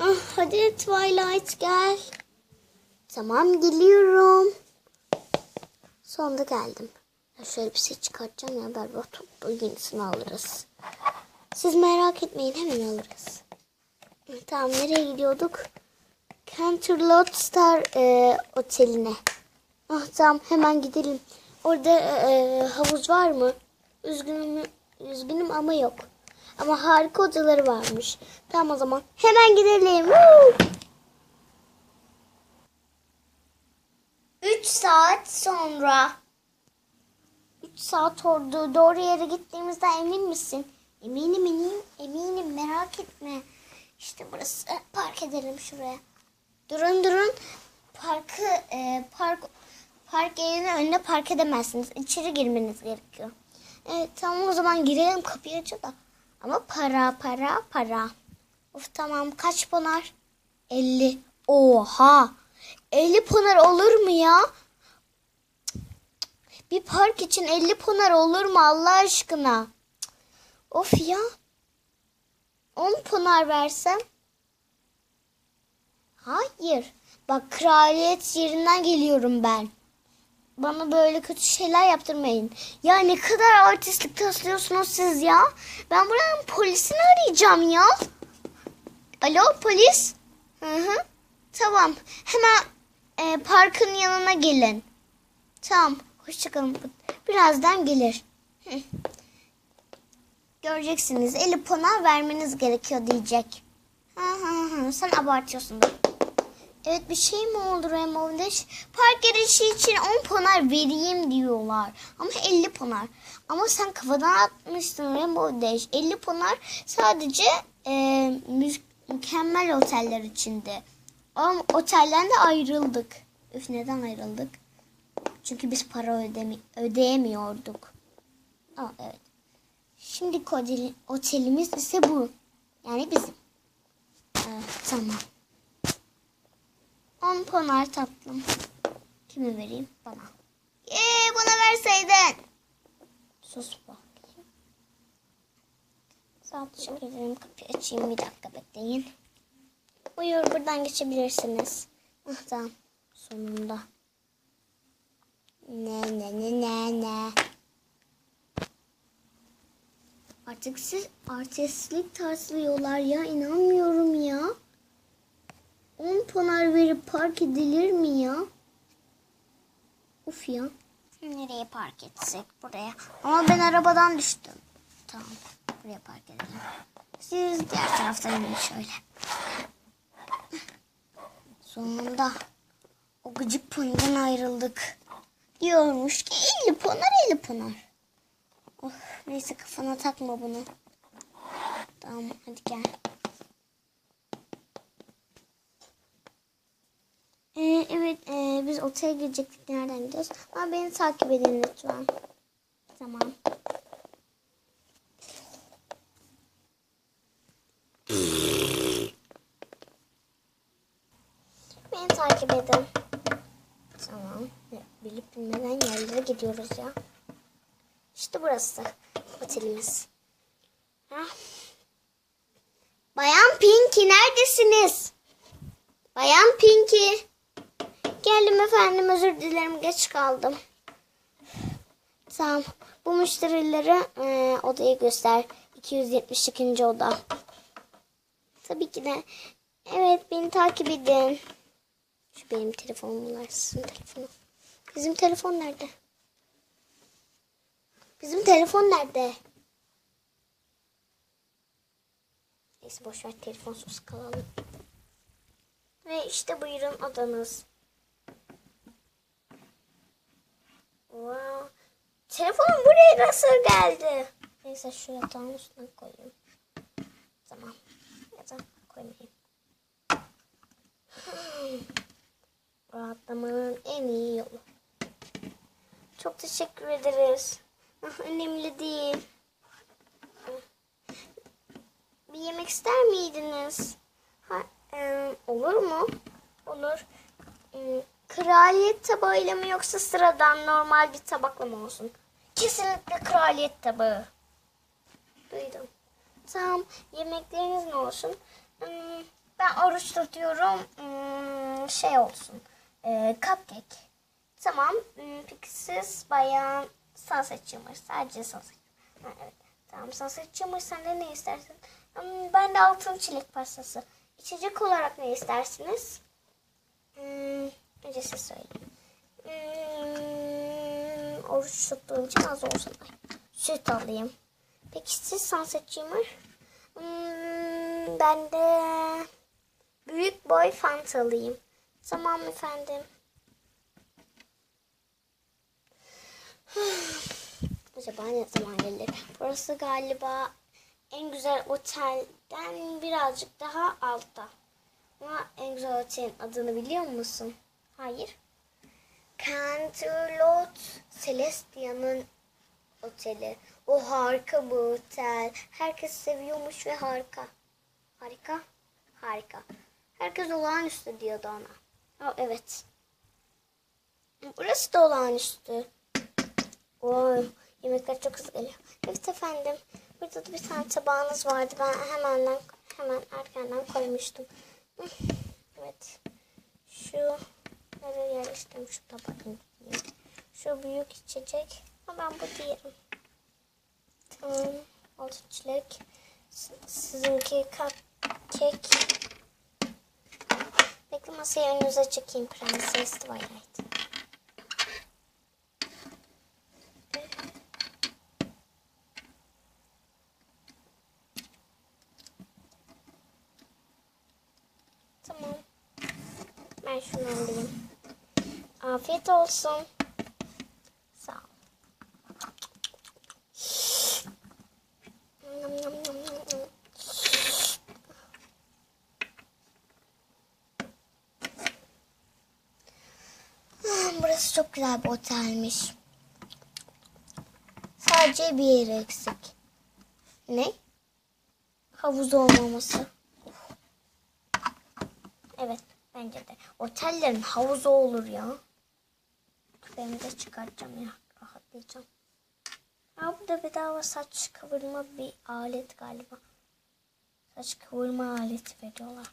Ah, hadi Twilight gel. Tamam geliyorum. Sonunda geldim. Şöyle bir şey çıkartacağım ya berbat oldu. Yenisini alırız. Siz merak etmeyin hemen alırız. Tamam nereye gidiyorduk? Canterlot Star e, oteline. Ah tamam hemen gidelim. Orada e, havuz var mı? Üzgünüm, üzgünüm ama yok. Ama harika odaları varmış. Tamam o zaman hemen gidelim. Woo! 3 saat sonra. 3 saat oldu. Doğru yere gittiğimizden emin misin? Eminim eminim. Eminim merak etme. İşte burası. Park edelim şuraya. Durun durun. Parkı e, park park yerinin önüne park edemezsiniz. İçeri girmeniz gerekiyor. Evet tamam o zaman girelim kapıyı aç da. Ama para para para. Of tamam kaç ponar? 50. Oha. 50 ponar olur mu ya? Bir park için 50 ponar olur mu Allah aşkına? Of ya. 10 ponar versem? Hayır. Bak kraliyet yerinden geliyorum ben. Bana böyle kötü şeyler yaptırmayın. Ya ne kadar artistlik taslıyorsunuz siz ya. Ben buranın polisini arayacağım ya. Alo polis? Hı hı. Tamam. Hemen e, parkın yanına gelin. Tamam. Hoşçakalın. Birazdan gelir. Göreceksiniz. 50 ponar vermeniz gerekiyor diyecek. Hı hı hı. Sen abartıyorsun. Evet bir şey mi oldu Removiş? Park yarışı için 10 ponar vereyim diyorlar. Ama 50 ponar. Ama sen kafadan atmışsın Removiş. 50 ponar sadece e, mü- mükemmel oteller içinde. Ama otelden de ayrıldık. Üf neden ayrıldık? Çünkü biz para ödemi ödeyemiyorduk. Aa, evet. Şimdi oteli- otelimiz ise bu. Yani bizim. Evet, tamam. 10 ponar tatlım. Kime vereyim? Bana. Yee bana verseydin. Sus bakayım. Sağ ederim. Kapıyı açayım bir dakika bekleyin. Buyur buradan geçebilirsiniz. Ah tamam. Sonunda. Ne ne ne ne ne. Artık siz artistlik tarzlıyorlar ya inanmıyorum ya. 10 ponar verip park edilir mi ya? Uf ya. Nereye park etsek? Buraya. Ama ben arabadan düştüm. Tamam. Buraya park edelim. Siz diğer taraftan inin şöyle. Sonunda o gıcık poniden ayrıldık. Diyormuş ki 50 ponar 50 ponar. Of, neyse kafana takma bunu. Tamam hadi gel. Ee, evet otele girecektik. Nereden gidiyoruz? Ama beni takip edin lütfen. Tamam. Beni takip edin. Tamam. Bilip bilmeden yerlere gidiyoruz ya. İşte burası. Otelimiz. Ha? Bayan Pinky neredesiniz? Bayan Pinky. Geldim efendim özür dilerim geç kaldım. Tamam. Bu müşterilere e, odayı göster. 272. oda. Tabii ki de. Evet beni takip edin. Şu benim telefonum var. Sizin telefonu. Bizim telefon nerede? Bizim telefon nerede? Neyse boşver telefonsuz kalalım. Ve işte buyurun odanız. Wow. Telefonum buraya nasıl geldi? Neyse şu yatağın üstüne koyayım. Tamam. Yatağa koymayayım. Rahatlamanın en iyi yolu. Çok teşekkür ederiz. Ah, Önemli değil. Bir yemek ister miydiniz? Ha, e, olur mu? Olur. E, kraliyet tabağıyla mı yoksa sıradan normal bir tabakla mı olsun? Kesinlikle kraliyet tabağı. Duydum. Tamam. Yemekleriniz ne olsun? Hmm, ben oruç tutuyorum. Hmm, şey olsun. Ee, cupcake. Tamam. Hmm, peki siz bayan sunset çimur. Sadece sunset. Ha, evet. Tamam sunset çimur sen de ne istersin? Ben de altın çilek pastası. İçecek olarak ne istersiniz? Hmm, önce siz söyleyin. Hmm, oruç tuttuğum için az olsun. Süt alayım. Peki siz sunset çimur? Hmm, ben de büyük boy fanta alayım. Tamam efendim. Acaba ne zaman gelir? Burası galiba en güzel otelden birazcık daha altta. Ama en güzel otelin adını biliyor musun? Hayır. Canterlot Celestia'nın oteli. O harika bu otel. Herkes seviyormuş ve harika. Harika. Harika. Herkes olağanüstü diyordu ona. Aa, evet. Burası da olağanüstü. Oy, yemekler çok hızlı geliyor. Evet efendim. Burada da bir tane tabağınız vardı. Ben hemen hemen erkenden koymuştum. Evet. Şu nereye yerleştirdim şu tabağı indireyim. Şu büyük içecek. Ama ben bu değilim. Tamam. Altın çilek. Sizinki kek. Bekle masayı önünüze çekeyim Prenses Twilight. Tamam. Ben şunu alayım. Afiyet olsun. Sağ ol. Ah, Burası çok güzel bir otelmiş. Sadece bir yeri eksik. Ne? Havuz olmaması. Evet bence de. Otellerin havuzu olur ya. Küpemi de çıkartacağım ya. Rahatlayacağım. Ya bu da bedava saç kıvırma bir alet galiba. Saç kıvırma aleti veriyorlar.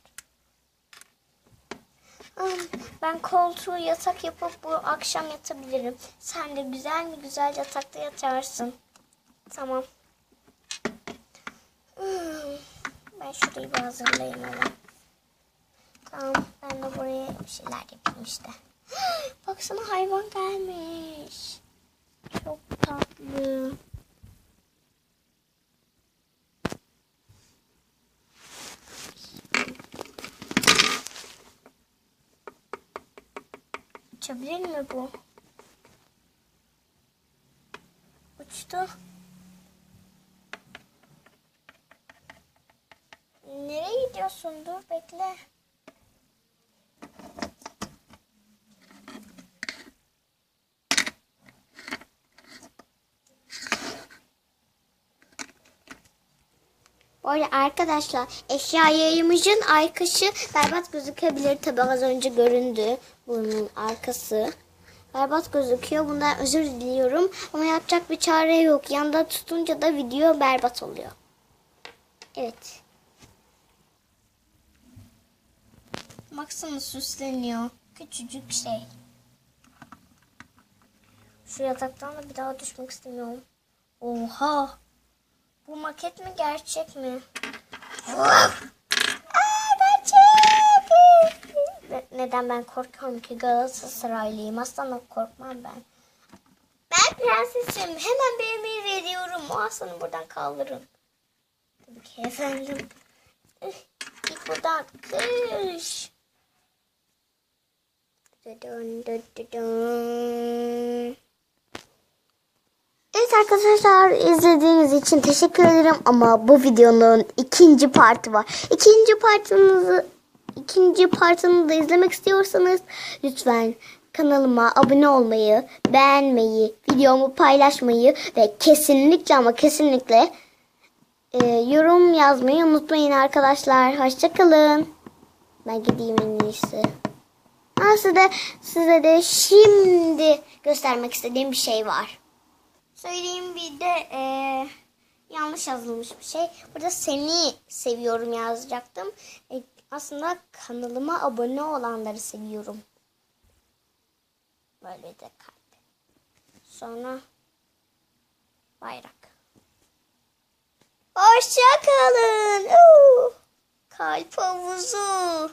Ben koltuğu yatak yapıp bu akşam yatabilirim. Sen de güzel mi güzel yatakta yatarsın. Tamam. Hmm, Ben şurayı bir hazırlayayım hemen. Tamam ben de buraya bir şeyler yapayım işte. Baksana hayvan gelmiş. Çok tatlı. Uçabilir mi bu? Uçtu. Nereye gidiyorsun? Dur bekle. Bu arada arkadaşlar eşya yayımızın arkası berbat gözükebilir. Tabi az önce göründü bunun arkası. Berbat gözüküyor. Bundan özür diliyorum. Ama yapacak bir çare yok. Yanda tutunca da video berbat oluyor. Evet. Baksana süsleniyor. Küçücük şey. Şu yataktan da bir daha düşmek istemiyorum. Oha. Bu maket mi gerçek mi? Aa, gerçek. Ne- Neden ben korkuyorum ki Galatasaraylıyım. Aslında korkmam ben. Ben prensesim. Hemen beğenmeyi veriyorum. O aslanı buradan kaldırın. Tabii ki efendim. Git buradan. Kış. Dön, dön, dön, dön. Arkadaşlar izlediğiniz için teşekkür ederim ama bu videonun ikinci partı var. İkinci partınızı ikinci partını da izlemek istiyorsanız lütfen kanalıma abone olmayı, beğenmeyi, videomu paylaşmayı ve kesinlikle ama kesinlikle e, yorum yazmayı unutmayın arkadaşlar. Hoşçakalın. Ben gideyim en iyisi. Size, size de şimdi göstermek istediğim bir şey var. Söyleyeyim bir de eee, yanlış yazılmış bir şey. Burada seni seviyorum yazacaktım. E, Aslında kanalıma abone olanları seviyorum. Böyle de kalp. Sonra bayrak. Hoşça kalın. Kalp havuzu.